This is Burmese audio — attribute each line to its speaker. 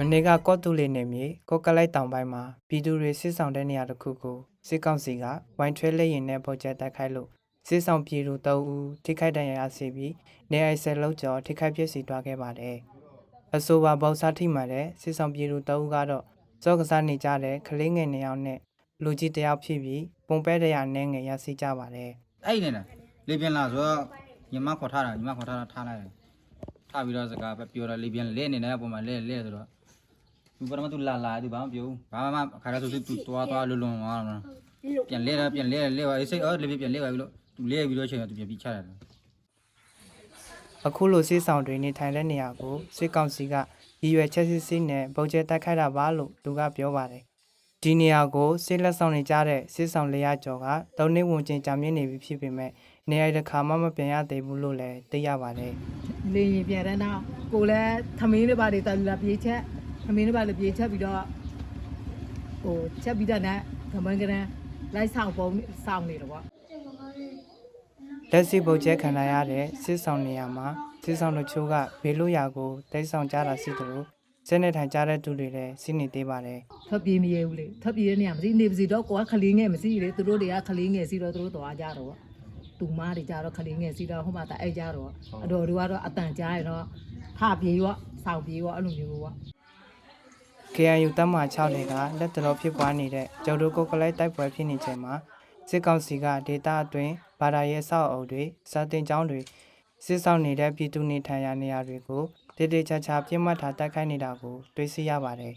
Speaker 1: မနေ့ကကော့တူလီနေမြေကော့ကလိုက်တောင်ပိုင်းမှာပြည်သူတွေစစ်ဆောင်တဲ့နေရာတစ်ခုကိုစစ်ကောင်စီကဝိုင်းထွဲလက်ရင်နဲ့ပုံကျဲတိုက်ခိုက်လို့စစ်ဆောင်ပြည်သူ၃ဦးထိခိုက်ဒဏ်ရာရရှိပြီးနေအိုင်ဆယ်လုံးကျော်ထိခိုက်ပျက်စီးသွားခဲ့ပါတယ်။အဆိုပါပေါစားထိမှန်တဲ့စစ်ဆောင်ပြည်သူ၃ဦးကတော့စောကစားနေကြတဲ့ကလေးငယ်နှစ်ယောက်နဲ့ လူကြီးတစ်ယောက်ဖြစ်ပြီးပုံပဲတရားနဲ့ငယ်ရရှိကြပါတယ်
Speaker 2: အဲ့နေလားလေပြန်လာဆိုတော့ညီမခေါ်ထားတာညီမခေါ်ထားတာထားလိုက်တယ်ထားပြီးတော့စကားပဲပြောတော့လေပြန်လဲနေတဲ့အပေါ်မှာလဲလဲဆိုတော့သူပထမသူလာလာသူဘာမှမပြောဘူးဘာမှမခါရဆိုသူတွားတွားလွတ်လွန်သွားတော့ပြန်လဲတော့ပြန်လဲလဲပါအေးစိတ်အော်လေပြန်လဲပါပြီလို့သူလဲပြီးတော့ချိန်တော့သူပြန်ပြီးချတယ်။
Speaker 1: အခုလိုစစ်ဆောင်တွေနေထိုင်တဲ့နေရာကိုစစ်ကောင်စီကရည်ရွယ်ချက်စစ်စစ်နဲ့ပုံကျဲတိုက်ခိုက်တာပါလို့သူကပြောပါတယ်။ ဒီနေရာကိုစစ်လက်ဆောင်နေကြတဲ့စစ်ဆောင်လေးရကျော်ကသုံးနှစ်ဝင်ချင်းကြာမြင့်နေပြီဖြစ်ပေမဲ့နေရာတစ်ခါမှမပြန်ရသေးဘူးလို့လည်းသိရပါတယ်။
Speaker 3: လေရင်ပြန်တဲ့နောက်ကိုလည်းသမင်းတွေပါတွေတက်လာပြေးချက်သမင်းတွေပါလည်းပြေးချက်ပြီးတော့ဟိုချက်ပြီးတဲ့နဲ့ကမန်းကရန်လိုက်ဆောင်ပုံဆောင်နေတော့ဗော
Speaker 1: လက်ရှိပုတ်ကျဲခံရတဲ့စစ်ဆောင်နေရာမှာစစ်ဆောင်တို့ချို့ကဘေးလို့ရာကိုတိတ်ဆောင်ကြတာရှိတယ်လို့ စနေထိုင်ကြတဲ့သူတွေလည်းစီးနေသေးပါတယ်
Speaker 3: ထွက်ပြေးမရဘူးလေထွက်ပြေးတဲ့နေရာမစီနေပါစီတော့ကိုကခလေးငယ်မစီလေသူတို့တွေကခလေးငယ်စီတော့သူတို့သွားကြတော့ဗောသူမတွေကြတော့ခလေးငယ်စီတော့ဟိုမှာတအဲ့ကြတော့အတော်တို့ကတော့အတန်ကြားရတော့ထပြေးရောစောက်ပြေးရောအဲ့လိုမျိုးဗော
Speaker 1: KNU တပ်မ6တွေကလက်တော်ဖြစ်ပွားနေတဲ့ကျော်တို့ကုတ်ကလေးတိုက်ပွဲဖြစ်နေချိန်မှာစစ်ကောင်စီကဒေတာအတွင်းဘာသာရေးဆောက်အုပ်တွေစာတင်ကျောင်းတွေစစ်ဆောင်နေတဲ့ပြည်သူနေထိုင်ရာနေရာတွေကို တေတေချာချာပြစ်မှတ်ထားတိုက်ခိုက်နေတာကို တွေ့ရှိရပါတယ်